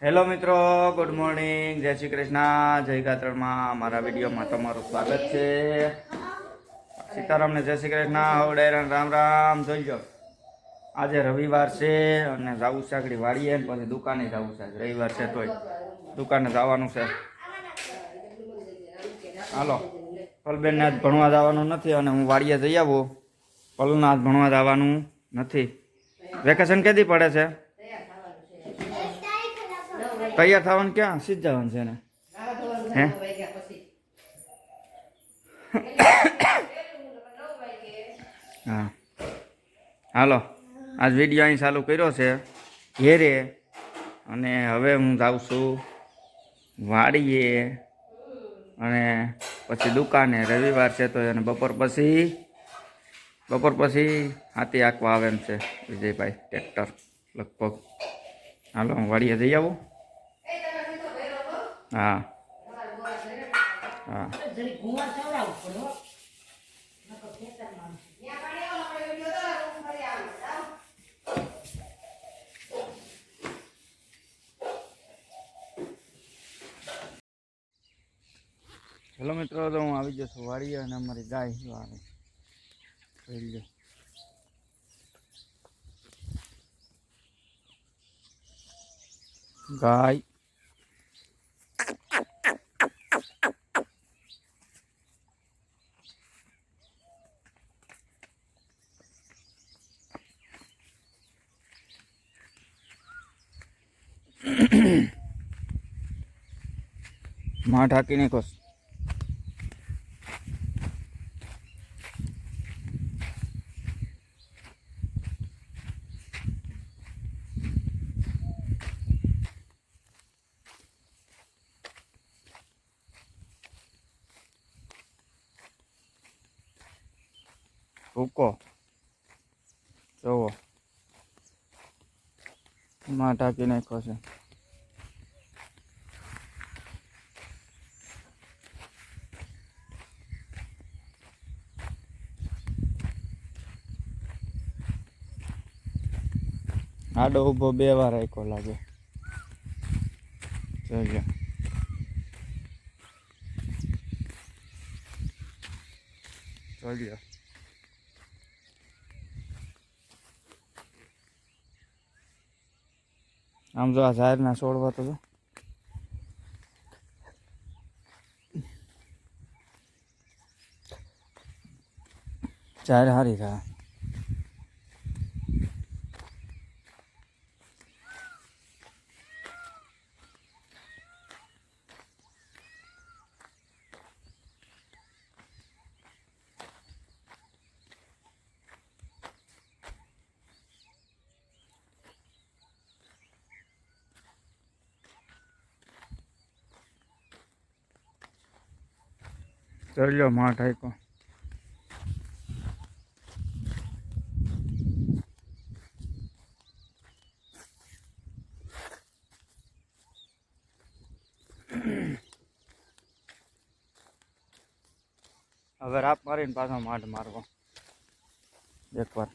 Hello મિત્રો, good morning, જય શ્રી કૃષ્ણ, જય ગાત્રણમાં મારા વિડીયોમાં તમારું સ્વાગત છે. સીતારામને જય શ્રી કૃષ્ણ હવડેરન રામ રામ જોઈ લો. આજે રવિવાર છે અને જવું છે આગળ ને પછી દુકાને જવું છે. રવિવાર છે તોય દુકાને જવાનું છે. હાલો, પલબેનને આજ ભણવા જવાનું નથી અને હું વાડીએ જઈ આવું. પલને આજ ભણવા જવાનું નથી. વેકેશન કેદી પડે છે? તૈયાર થવાનું ક્યાં? સીધ જવાનું છે ને હે? હા. હાલો. આજ વીડિયો અહીં ચાલુ કર્યો છે. ઘેરે. અને હવે હું જાઉં છું વાડીએ. અને પછી દુકાને. રવિવાર છે તો એને બપોર પછી. બપોર પછી હાથી આંકવા આવે એમ છે. વિજયભાઈ ટ્રેક્ટર લગભગ. હાલો હું વાડીએ જઈ આવું. હા. હા. હેલો મિત્રો તો હું આવી જશું વાડીએ અને અમારી ગાય જો આવે. જોઈ લો ગાય. માં ઢાંકી નાખો ભૂકો જુઓ. માં ઢાંકી નાખો છે. આડો ઊભો બે વાર રાખ્યો લાગે. જોઈ લો આમ જો આ ઝાડના છોડવા તો જાહેર હારી થાય જોઈ માઠ ઢાંકો. હવે રાપ મારીને પાછો માઠ મારવો. એકવાર.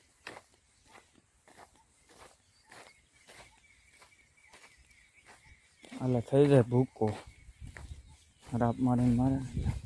એટલે થઈ જાય ભૂકો. રાપ મારીને મારે.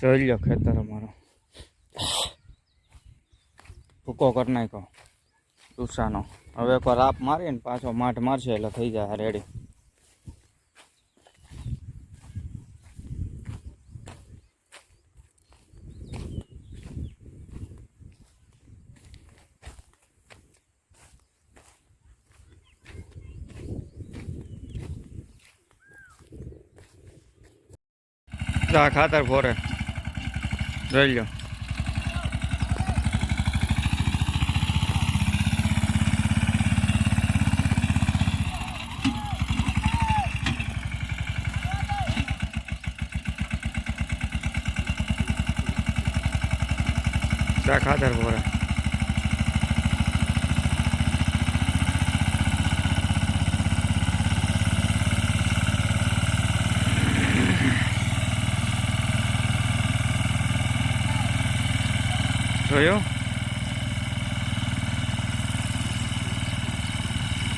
જોઈ લો ખેતર અમારો. ભૂકો કરી નાખ્યો. તુસાનો હવે એકવાર રાપ મારીને પાછો માઠ મારશે એટલે થઈ જાય રેડી. ખાતર ફોરે જોઈ લો રાખા ધર ભોરા જોયું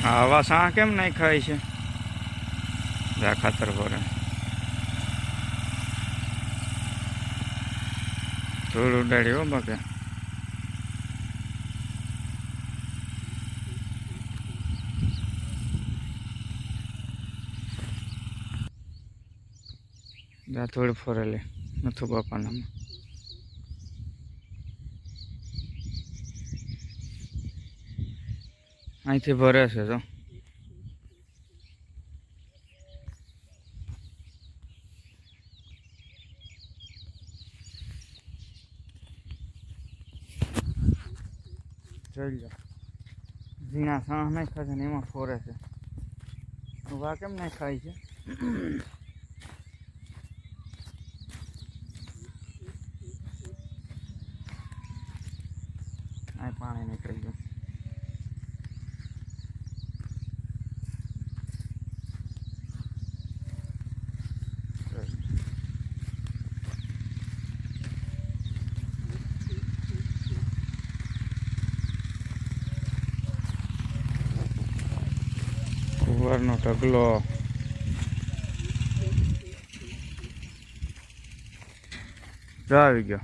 આવા સા કેમ નહીં ખાય છે? ખાતર ભરે. ધૂળ ઉડાડી હો બાકે થોડી ફરેલી નથુ બાપાનામાં. અહીંથી ભરે છે, જો. જોઈ લો. ઝીણા સાણ નહીં છે ને એમાં ફોરે છે. વા કેમ નહીં ખાય છે? આ પાણી નીકળી ગયું. કુંવરનો ઢગલો. આવી ગયો.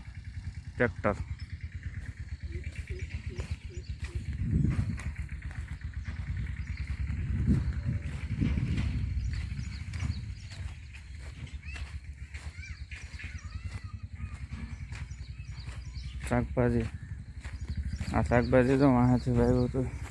ટ્રેક્ટર. શાકભાજી. આ શાકભાજી તો વાંથી ભાઈ હતું